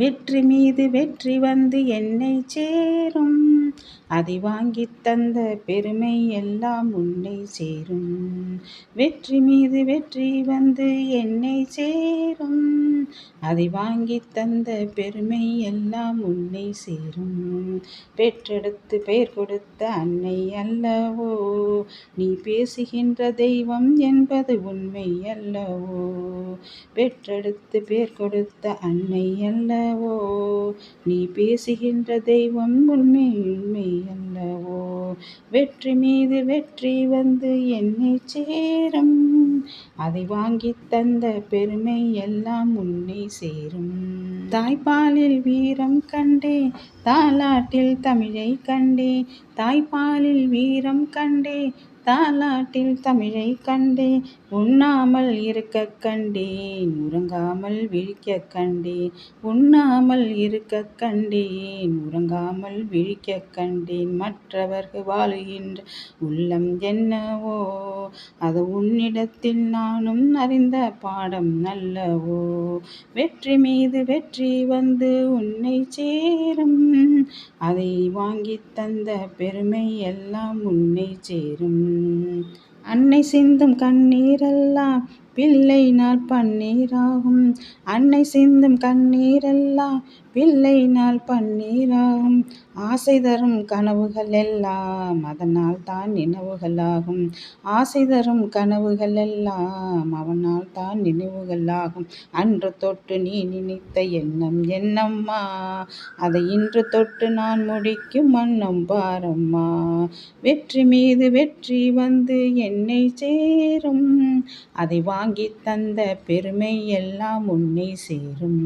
வெற்றி மீது வெற்றி வந்து என்னை சேரும். அதை வாங்கித் தந்த பெருமை எல்லாம் உன்னை சேரும். வெற்றி மீது வெற்றி வந்து என்னை சேரும். அதை வாங்கித் தந்த பெருமை எல்லாம் உன்னை சேரும். பெற்றெடுத்து பெயர் கொடுத்த அன்னை அல்லவோ நீ பேசுகின்ற தெய்வம் என்பது உண்மை அல்லவோ. பெற்றெடுத்து பேர் கொடுத்த அன்னை அல்லவோ நீ பேசுகின்ற தெய்வம் உண்மை உண்மை அல்லவோ? வெற்றி மீது வெற்றி வந்து என்னை சேரும். அதை வாங்கித் தந்த பெருமை எல்லாம் உன்னை சேரும். தாய்ப்பாலில் வீரம் கண்டே தாலாட்டில் தமிழை கண்டே தாய்ப்பாலில் வீரம் கண்டே தாலாட்டில் தமிழை கண்டே உண்ணாமல் இருக்க கண்டேன் உறங்காமல் விழிக்க கண்டேன் உண்ணாமல் இருக்க கண்டேன் உறங்காமல் விழிக்க கண்டேன் மற்றவர்கள் வாழுகின்ற உள்ளம் என்னவோ அது உன்னிடத்தில் நானும் அறிந்த பாடம் நல்லவோ வெற்றி மீது வெற்றி வந்து உன்னை சேரும் அதை வாங்கித் தந்த பெ பெருமை எல்லாம் உன்னை சேரும். அன்னை சிந்தும் கண்ணீரெல்லாம் பிள்ளை நாள் பன்னீராகும். அன்னை சிந்தும் கண்ணீரெல்லாம் பிள்ளை நாள் பன்னீராகும். ஆசை தரும் கனவுகள் எல்லாம் அதனால் தான் நினைவுகளாகும். ஆசை தரும் கனவுகள் எல்லாம் அவனால் தான் நினைவுகளாகும். அன்று தொட்டு நீ நினைத்த எண்ணம் என்னம்மா? அதை இன்று தொட்டு நான் முடிக்கும் மன்னம் பாரம்மா? வெற்றி மீது வெற்றி வந்து என்னை சேரும். அதை வாங்கி தந்த பெருமை எல்லாம் உன்னை சேரும்.